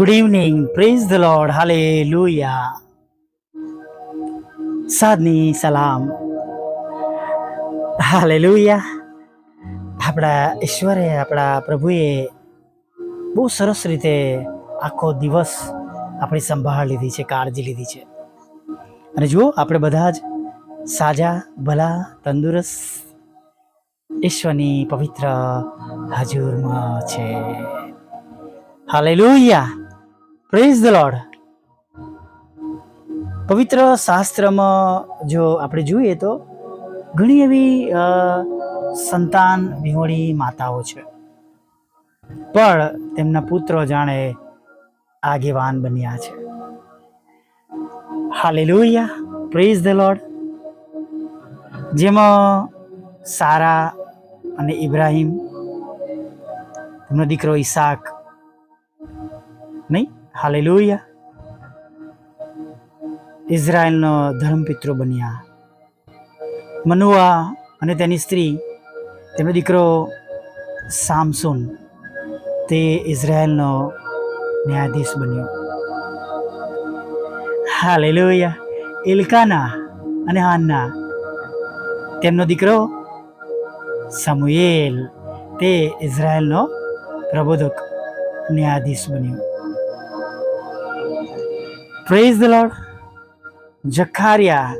Good evening praise the Lord hallelujah સાદની સલામ હાલે લુયા આપણા ઈશ્વરે, આપણા પ્રભુએ બહુ સરસ રીતે આખો દિવસ આપણી સંભાળ લીધી છે, કાળજી લીધી છે. અને જુઓ, આપણે બધા જ સાજા, ભલા, તંદુરસ્ત ઈશ્વરની પવિત્ર હજુરમાં છે. હાલેલુયા પ્રેઝ ધ લોર્ડ પવિત્ર શાસ્ત્રમાં જો આપણે જોઈએ તો ઘણી એવી સંતાન વિહોણી માતાઓ છે. પણ તેમના પુત્રો જાણે આગેવાન બન્યા છે. હાલેલુયા પ્રેઝ ધ લોર્ડ જેમાં સારા અને ઇબ્રાહિમ, તેમનો દીકરો ઈસાક, નહીં? હાલેલુયા. ઇઝરાયલનો ધર્મપિત્રો બન્યા. મનુઆ અને તેની સ્ત્રી, તેમનો દીકરો સામસુન, તે ઇઝરાયલનો ન્યાયાધીશ બન્યો. હાલેલુયા. ઇલકાના અને હાન્ના, તેમનો દીકરો સમુએલ, તે ઇઝરાયલનો પ્રબોધક ન્યાયાધીશ બન્યો. પ્રેઝ ધ લોર્ડ જખારિયા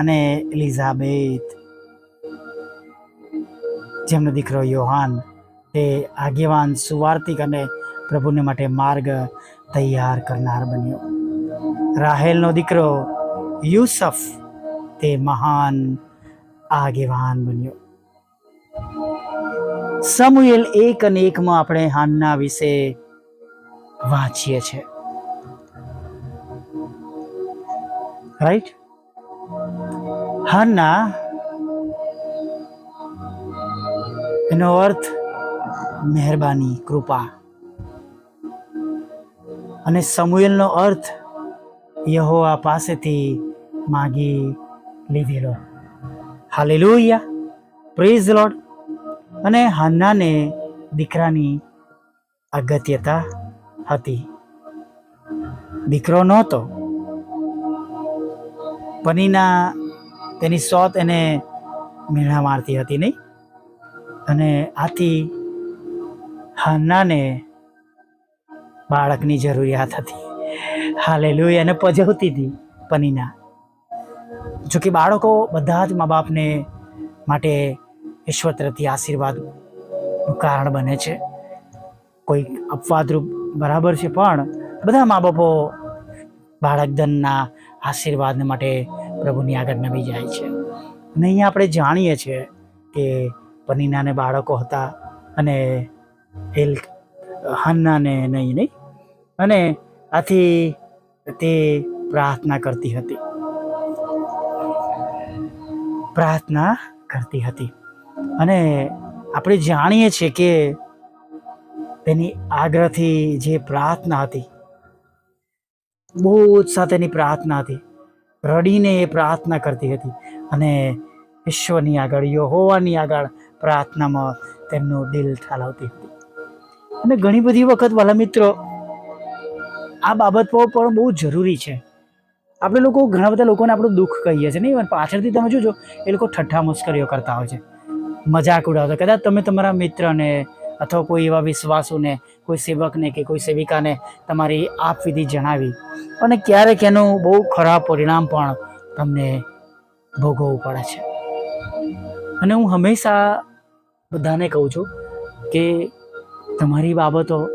અને એલિઝાબેથ જેમનો દીકરો યોહાન તે આગેવાન, સુવાર્તિક અને પ્રભુને માટે માર્ગ તૈયાર કરનાર બન્યો. રાહેલનો દીકરો યુસફ તે મહાન આગેવાન બન્યો. સમુએલ એક અને એકમાં આપણે હાનના વિશે વાંચીએ છીએ. રાઈટ હાનના એનો અર્થ મહેરબાની કૃપા અને સમુએલનો અર્થ યહોવા પાસેથી માગી લીધેલો. હાલેલુયા પ્રેઝ લોર્ડ અને હાન્નાને દીકરાની અગત્યતા હતી. દીકરો નહોતો. પનીના તેની સોત એને મીણા મારતી હતી, નહીં? અને આથી હાનાને બાળકની જરૂરિયાત હતી. હાલે એને પજવતી હતી પનીના. જોકે બાળકો બધા જ મા બાપને માટે ઈશ્વર તરફથી આશીર્વાદનું કારણ બને છે. કોઈ અપવાદરૂપ બરાબર છે, પણ બધા મા બાપો બાળક ધનના આશીર્વાદને માટે પ્રભુની આગળ નમી જાય છે. અને અહીંયા આપણે જાણીએ છીએ કે પનીનાને બાળકો હતા અને એલ હન્નાને નહીં નહીં. અને આથી તે પ્રાર્થના કરતી હતી. પ્રાર્થના કરતી હતી. અને આપણે જાણીએ છીએ કે તેની આગ્રહથી જે પ્રાર્થના હતી બહુ જ સાથેની પ્રાર્થના હતી. રડીને એ પ્રાર્થના કરતી હતી અને ઈશ્વરની આગળ, યહોવાની આગળ પ્રાર્થનામાં તેમનું દિલ ઠાલવતી હતી. અને ઘણી બધી વખત વાલા મિત્રો, આ બાબત પણ બહુ જરૂરી છે. આપણે લોકો ઘણા બધા લોકોને આપણું દુઃખ કહીએ છીએ, નહીં? પાછળથી તમે જોજો, એ લોકો ઠઠ્ઠા મુશ્કેલીઓ કરતા હોય છે. મજાક ઉડાવતા કદાચ તમે તમારા મિત્રને અથવા કોઈ એવા વિશ્વાસોને, કોઈ સેવકને કે કોઈ સેવિકાને તમારી આપવિધિ જણાવી. અને ક્યારેક એનું બહુ ખરાબ પરિણામ પણ તમને ભોગવવું પડે છે. અને હું હંમેશા બધાને કહું છું કે તમારી બાબતો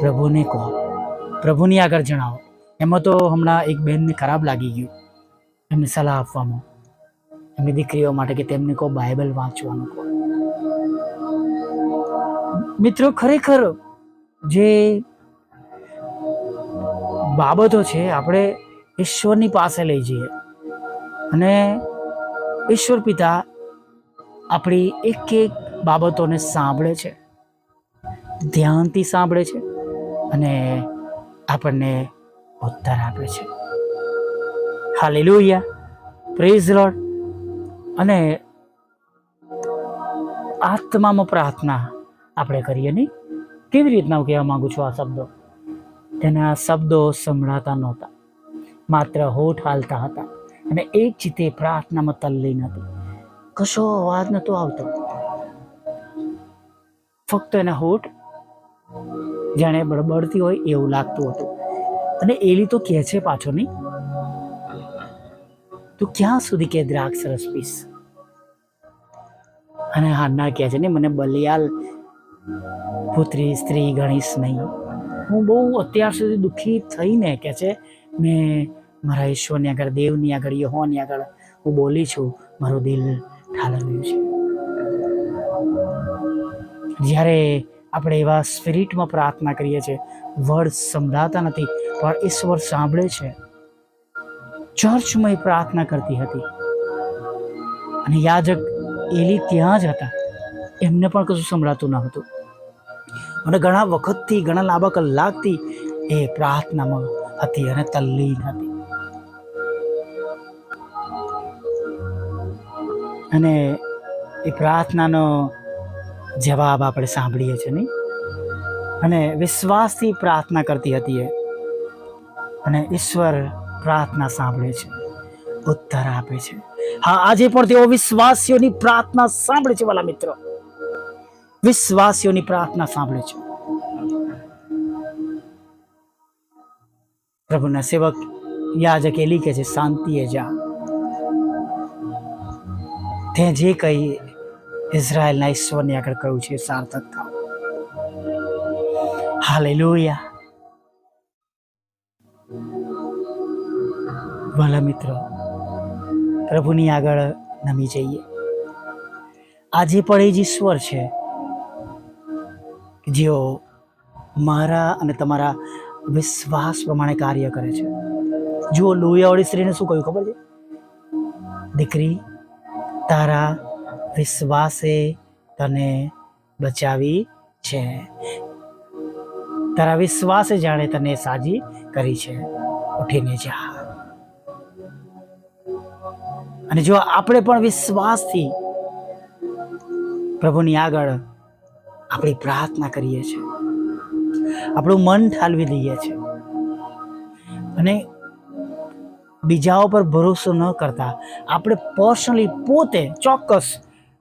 પ્રભુને કહો. પ્રભુની આગળ જણાવો. એમાં તો હમણાં એક બેનને ખરાબ લાગી ગયું. એમને સલાહ આપવામાં. એમની દીકરીઓ માટે કે તેમને કહો બાઇબલ વાંચવાનું કહો. મિત્રો, ખરેખર જે બાબતો છે, આપણે ઈશ્વરની પાસે લઈ જઈએ. અને ઈશ્વર પિતા આપણી એક એક બાબતોને સાંભળે છે. ધ્યાનથી સાંભળે છે અને આપણને ઉત્તર આપે છે. હાલી લોહિયા પ્રેઝ લોડ અને આત્મામાં પ્રાર્થના આપણે કરીએ નહીં? કેવી રીતના હું કહેવા માંગુ છું આ શબ્દો? તેના શબ્દો સંભળાતા નહોતા. માત્ર હોઠ હાલતા હતા અને એક ચિત્તે પ્રાર્થનામાં તલ્લીન હતી. કશો અવાજ નતો આવતો. ફક્ત એના હોઠ જાણે બળબડતી હોય એવું લાગતું હતું. અને એલી તો કહે છે પાછો નહીં? તું ક્યાં સુધી કે દ્રાક્ષ રસ પીશ? અને હાના કહે છે ને મને બલિયાલ પુત્રી, સ્ત્રી, ગણીશ નહીં. હું બહુ અત્યાર સુધી દુઃખી થઈને કે છે, મેં મારા ઈશ્વરની આગળ, દેવની આગળ યહોની આગળ હું બોલી છું, મારું દિલ ઠાલવ્યું છે. જ્યારે આપણે એવા સ્પિરિટમાં પ્રાર્થના કરીએ છીએ વર્ડ સંભળાતા નથી, પણ ઈશ્વર સાંભળે છે. ચર્ચમાં એ પ્રાર્થના કરતી હતી. અને યાજક એલી ત્યાં જ હતા. એમને પણ કશું સંભળાતું ન હતું. અને ઘણા વખતથી, ઘણા લાંબા કલાકથી એ પ્રાર્થનામાં હતી અને તલ્લીન હતી. અને એ પ્રાર્થનાનો જવાબ આપણે સાંભળીએ છીએ નહીં. અને વિશ્વાસથી પ્રાર્થના કરતી હતી એ. અને ઈશ્વર પ્રાર્થના સાંભળે છે, ઉત્તર આપે છે. હા, આજે પણ તેઓ વિશ્વાસીઓની પ્રાર્થના સાંભળે છે, વાલા મિત્રો. વિશ્વાસીઓની પ્રાર્થના સાંભળે છે. પ્રભુના સેવક યાજક એલી કે છે, શાંતિએ જા. તે જે કહી ઇઝરાયલના ઈશ્વરની આગળ કહ્યું છે એ સાર્થક થાવ. હાલેલુયા. ભલા મિત્રો, પ્રભુની આગળ નમી જઈએ. આજે પણ એ જ ઈશ્વર છે જેઓ મારા અને તમારા વિશ્વાસ પ્રમાણે કાર્ય કરે છે. જુઓ લોહિયાવાળી સ્ત્રીને શું કહ્યું ખબર છે? દીકરી, તારા વિશ્વાસે તને બચાવી છે. તારા વિશ્વાસે જાણે તને સાજી કરી છે. ઉઠીને જા. અને જો આપણે પણ વિશ્વાસથી પ્રભુની આગળ આપણી પ્રાર્થના કરીએ છીએ. આપણું મન ઠાલવી દઈએ છીએ. અને બીજાઓ પર ભરોસો ન કરતા આપણે પર્સનલી પોતે ચોક્કસ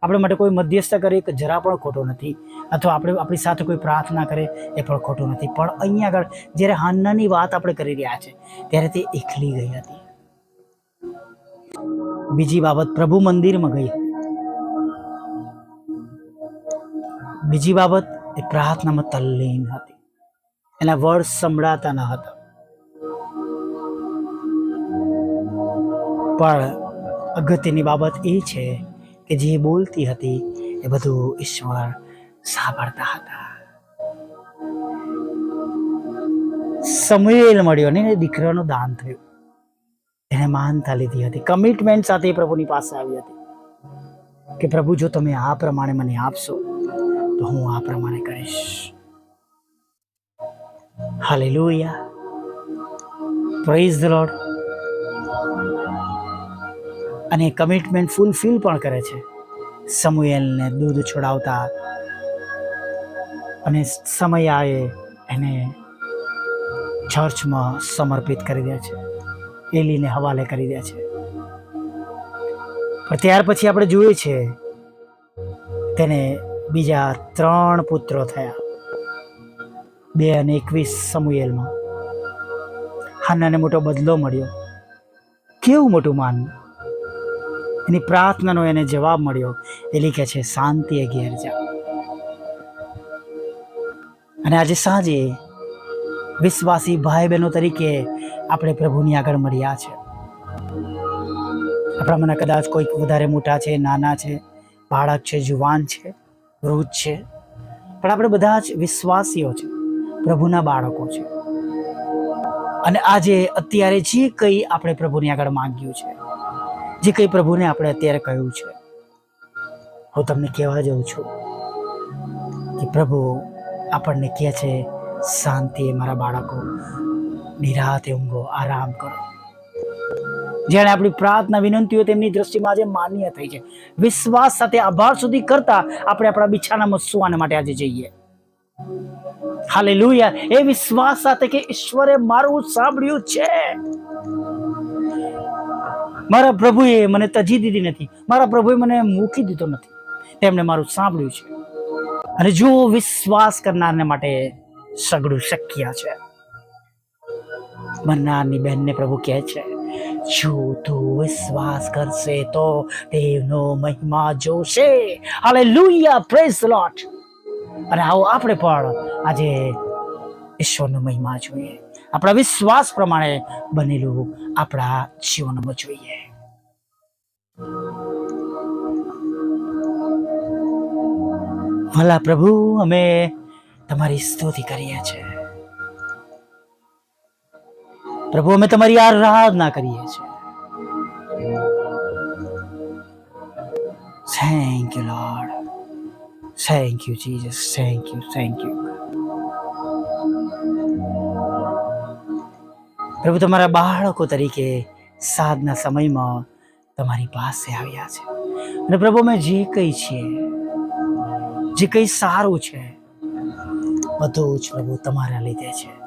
આપણે માટે કોઈ મધ્યસ્થ કરે કે જરા પણ ખોટો નથી અથવા આપણે આપણી સાથે કોઈ પ્રાર્થના કરે એ પણ ખોટું નથી. પણ અહીંયા આગળ જ્યારે હાન્નાની વાત આપણે કરી રહ્યા છે ત્યારે તે એકલી ગઈ હતી. બીજી બાબત પ્રભુ મંદિરમાં ગઈ. બીજી બાબત, એ પ્રાર્થનામાં તલ્લીન હતી. એના વર્ડ સંભળાતા ન હતા. પણ અગત્યની બાબત એ છે કે જે બોલતી હતી, એ બધું ઈશ્વર સાંભળતા હતા. સમયેલ મળ્યો ને દીકરાનું દાન થયું. એને માનતા લીધી હતી. કમિટમેન્ટ સાથે પ્રભુની પાસે આવી હતી કે પ્રભુ, જો તમે આ પ્રમાણે મને આપશો તો હું આ પ્રમાણે કરીશ. હાલેલુયા પ્રેઝ ધ લોર્ડ અને કમિટમેન્ટ ફૂલફિલ પણ કરે છે. સમુએલને દૂધ છોડાવતા અને સમયાએ એને ચર્ચમાં સમર્પિત કરી દે છે. એલીને હવાલે કરી દે છે. પણ ત્યાર પછી આપણે જોઈએ છે તેને બીજા ત્રણ પુત્રો થયા. બે અને એકવીસ સમુએલમાં. હાનાને મોટો બદલો મળ્યો. કેવું મોટું માન? એની પ્રાર્થનાનો એને જવાબ મળ્યો. એલી કે છે શાંતિએ ઘેર જા. અને આજે સાંજે વિશ્વાસી ભાઈ બહેનો તરીકે આપણે પ્રભુની આગળ મળ્યા છે. આપણામાંના કદાચ કોઈક વધારે મોટા છે, નાના છે, બાળક છે, જુવાન છે. વૃદ્ધ છે. પણ આપણે બધા જ વિશ્વાસીઓ છે. પ્રભુના બાળકો છે. અને આજે અત્યારે જે કંઈ આપણે પ્રભુની આગળ માંગ્યું છે, જે કંઈ પ્રભુને આપણે અત્યારે કહ્યું છે, હું તમને કહેવા જઉં છું કે પ્રભુ આપણને કહે છે, શાંતિ મારા બાળકો, નિરાતે ઊંઘો, આરામ કરો. જ્યારે આપણી પ્રાર્થના વિનંતીઓ તેમની દ્રષ્ટિમાં આજે માન્ય થઈ છે. વિશ્વાસ સાથે આભાર સુધી કરતા આપણે આપણા બિછાનામાં સુવાના માટે આજે જઈએ. હાલેલુયા. એ વિશ્વાસ સાથે કે ઈશ્વરે મારું સાંભળ્યું છે. મારા પ્રભુએ મને તજી દીધી નથી. મારા પ્રભુએ મને મૂકી દીધો નથી. તેમણે મારું સાંભળ્યું છે. અને જો વિશ્વાસ કરનારને માટે સગડું શક્ય છે. મરનારની બહેનને પ્રભુ કહે છે જો તું વિશ્વાસ કરશે તો દેવનો મહિમા જોશે. હાલેલુયા પ્રેસ લોટ અને આવો આપણે પણ આજે ઈશ્વરનો મહિમા જોઈએ. આપણા વિશ્વાસ પ્રમાણે બનેલું આપણા જીવનમાં જોઈએ. ભલા પ્રભુ, અમે તમારી સ્તુતિ કરીએ છીએ. પ્રભુ, અમે તમારી આરાધના કરીએ છીએ. Thank you Lord thank you Jesus thank you thank you પ્રભુ, તમારા બાળકો તરીકે સાધના સમયમાં તમારી પાસે આવ્યા છે. અને પ્રભુ, અમે જે કંઈ છીએ, જે કંઈ સારું છે, બધું જ પ્રભુ તમારા લીધે છે.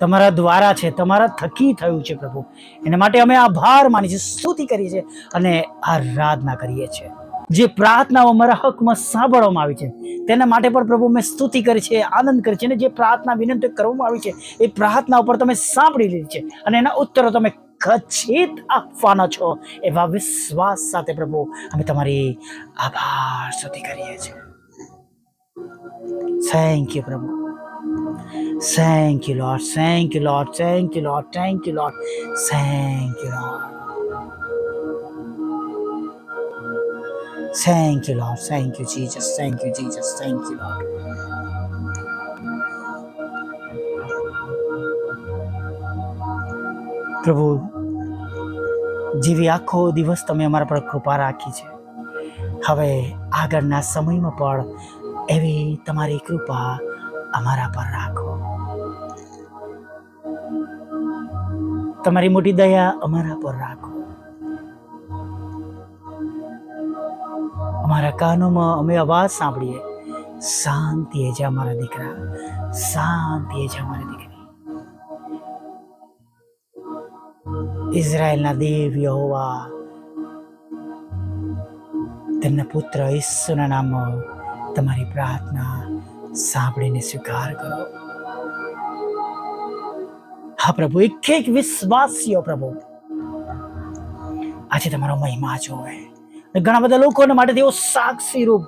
તમારા દ્વારા છે, તમારા થકી થયું છે પ્રભુ. એના માટે અમે આભાર માની છે સ્તુતિ કરીએ છીએ અને આરાધના કરીએ છીએ. જે પ્રાર્થનાઓ અમારા હકમાં સાંભળવામાં આવી છે, તેના માટે પણ પ્રભુ મેં સ્તુતિ કરી છે આનંદ કરી છે અને જે પ્રાર્થના વિનંતી કરવામાં આવી છે, એ પ્રાર્થના ઉપર તમે સાંભળી લીધી છે અને એના ઉત્તરો તમે ખચિત આપવાના છો એવા વિશ્વાસ સાથે પ્રભુ અમે તમારી આભાર સ્તુતિ કરીએ છીએ. થેન્ક યુ પ્રભુ. Thank you Lord. Thank you Lord. Thank you Lord. Thank you Lord. Thank you Lord. Thank you, Lord. Thank you, Jesus. Thank you, Jesus. Thank you, Lord. પ્રભુ જેવી આખો દિવસ તમે અમારા પર કૃપા રાખી છે હવે આગળના સમયમાં પણ એવી તમારી કૃપા અમારા પર રાખો. તમારી મોટી દયા અમારા પર રાખો. અમારા કાનોમાં અમે અવાજ સાંભળીએ. શાંતિ છે અમારા દીકરા. શાંતિ છે અમારી દીકરી. ઇઝરાયલના દેવ યહોવા. તેમના પુત્ર ઈસુના નામમાં તમારી પ્રાર્થના સાંભળીને સ્વીકાર કરો. હા પ્રભુ એક એક વિશ્વાસીઓ પ્રભુ. આજે તમારો મહિમા જોવે. ઘણા બધા લોકોને માટે તેઓ સાક્ષી રૂપ,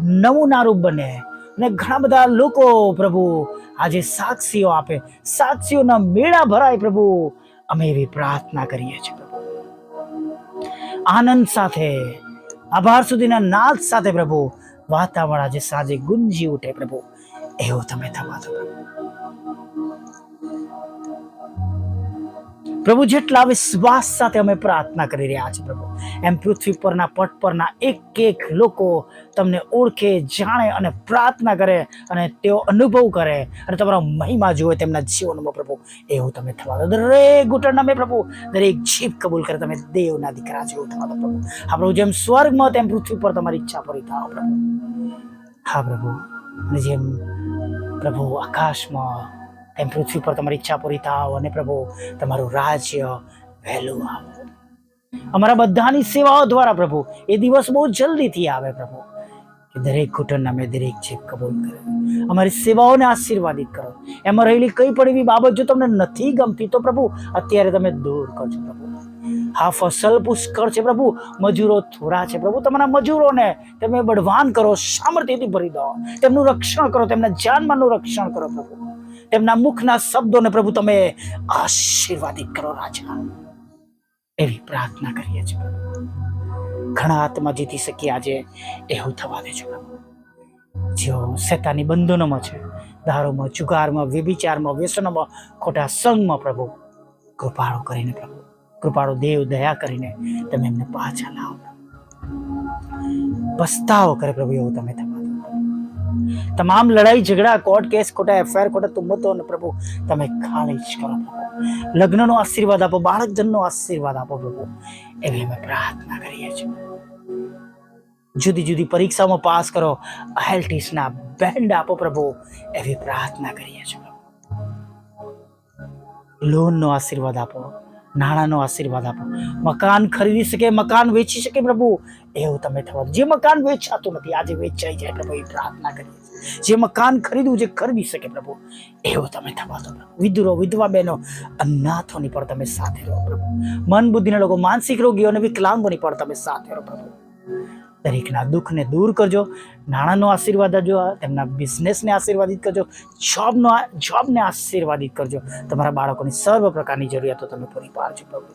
નમૂના રૂપ બને. અને ઘણા બધા લોકો પ્રભુ, આજે સાક્ષીઓ આપે. સાક્ષીઓના મેળા ભરાય પ્રભુ. અમે એવી પ્રાર્થના કરીએ છીએ આનંદ સાથે, આભાર સુધીના નાદ સાથે પ્રભુ. વાતાવરણ આજે સાંજે ગુંજી ઉઠે પ્રભુ. એવો તમે થવા દો પ્રભુ. પ્રભુ જેટલા વિશ્વાસ સાથે અમે પ્રાર્થના કરી રહ્યા છીએ પ્રભુ. એમ પૃથ્વી પરના પટ પરના એક એક લોકો તમને ઓળખે, જાણે અને પ્રાર્થના કરે અને તેઓ અનુભવ કરે અને તમારો મહિમા જુએ તેમના જીવનમાં પ્રભુ. એવું તમે થવા દો. દરેક ઘૂંટણના મેં પ્રભુ. દરેક જીભ કબૂલ કરે તમે દેવના દીકરા જેવું થવા દો પ્રભુ. હા પ્રભુ, જેમ સ્વર્ગમાં તેમ પૃથ્વી પર તમારી ઈચ્છા પૂરી થાવ પ્રભુ. હા પ્રભુ. અને જેમ પ્રભુ આકાશમાં તેમ પૃથ્વી પર તમારી ઈચ્છા પૂરી થાવ અને પ્રભુ, તમારું રાજ્ય વહેલું આવે. અમારા બધાની સેવાઓ દ્વારા પ્રભુ, એ દિવસ બહુ જલ્દીથી આવે પ્રભુ. કે દરેક ઘૂંટણના અમે દરેક જીભ કબૂલ કરે. અમારી સેવાઓને આશીર્વાદિત કરો. એમાં રહેલી કઈ પણ એવી બાબત જો તમને નથી ગમતી, તો પ્રભુ, અત્યારે તમે દૂર કરજો પ્રભુ. હા ફસલ પુષ્કળ છે પ્રભુ, મજૂરો થોડા છે પ્રભુ, તમારા મજૂરોને તમે બળવાન કરો, સામર્થ્યથી ભરી દો. તેમનું રક્ષણ કરો, તેમના જાનમાનનું રક્ષણ કરો પ્રભુ. તેમના મુખના શબ્દોને પ્રભુ તમે આશીર્વાદિત કરો, રાજા. એવી પ્રાર્થના કરીએ છીએ ઘણા આત્મા જીતી શકીએ આજે એવું થવા દેજો પ્રભુ. જેઓ શેતાની બંધનોમાં છે, દારૂમાં, જુગારમાં, વ્યભિચારમાં, વ્યસનોમાં, ખોટા સંગમાં પ્રભુ, કૃપાળો કરીને પ્રભુ, કૃપાળો દેવ, દયા કરીને તમે એમને પાછા લાવો. પસ્તાવો કરે પ્રભુ એવું તમે દો તમામ લડાઈ, ઝઘડા, કોર્ટ કેસ, ખોટા એફઆઈઆર, ખોટા તુંબતો અને પ્રભુ, તમે ખાલી જ કરો પ્રભુ. લગ્નનો આશીર્વાદ આપો બાળક જનનો આશીર્વાદ આપો પ્રભુ. એવી અમે પ્રાર્થના કરીએ છીએ. જુદી જુદી પરીક્ષામાં પાસ કરો આઈએલટીએસના બેન્ડ આપો પ્રભુ. એવી પ્રાર્થના કરીએ છીએ. લોનનો આશીર્વાદ આપો. નાણાંનો આશીર્વાદ આપો. મકાન ખરીદી શકે, મકાન વેચી શકે પ્રભુ. એવું તમે થવા. જે મકાન વેચાતું નથી, આજે વેચાઈ જાય પ્રભુ, એ પ્રાર્થના કરીએ જે મકાન ખરીદવું, જે ખરીદી શકે પ્રભુ, એવું તમે થવા દો વિધુરો, વિધવા બહેનો, અનાથોની પણ તમે સાથે રહો પ્રભુ. મન બુદ્ધિના લોકો, માનસિક રોગીઓ અને વિકલાંગોની પણ તમે સાથે રહો પ્રભુ. દરેકના દુઃખને દૂર કરજો, નાણાંનો આશીર્વાદ આપજો, તેમના બિઝનેસને આશીર્વાદિત કરજો જોબનો જોબને આશીર્વાદિત કરજો. તમારા બાળકોની સર્વ પ્રકારની જરૂરિયાતો તમે પૂરી પાડજો પ્રભુ.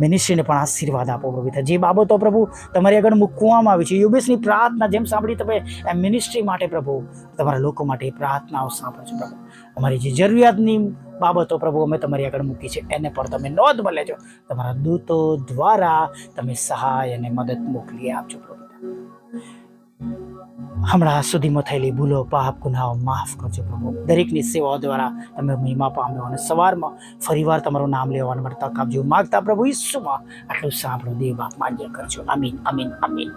મિનિસ્ટ્રીને પણ આશીર્વાદ આપો પ્રભુ જે બાબતો પ્રભુ તમારી આગળ મૂકવામાં આવી છે યુબીસની પ્રાર્થના જેમ સાંભળી તમે એમ મિનિસ્ટ્રી માટે પ્રભુ, તમારા લોકો માટે એ પ્રાર્થનાઓ સાંભળજો પ્રભુ. અમારી જે જરૂરિયાતની બાબતો પ્રભુ અમે તમારી આગળ મૂકી છે, એને પણ તમે નોંધ લેજો. તમારા દૂતો દ્વારા તમે સહાય અને મદદ મોકલી આપજો પ્રભુ. હમણાં સુધીમાં થયેલી ભૂલો પાપ ગુનાઓ માફ કરજો પ્રભુ. દરેકની સેવાઓ દ્વારા તમે મહિમા પામ્યો અને સવારમાં ફરીવાર તમારું નામ લેવાનું માટે તક આપજો માગતા પ્રભુ ઈસુમાં આટલું સાંભળો, દેવ માન્ય કરજો. અમીન અમીન અમીન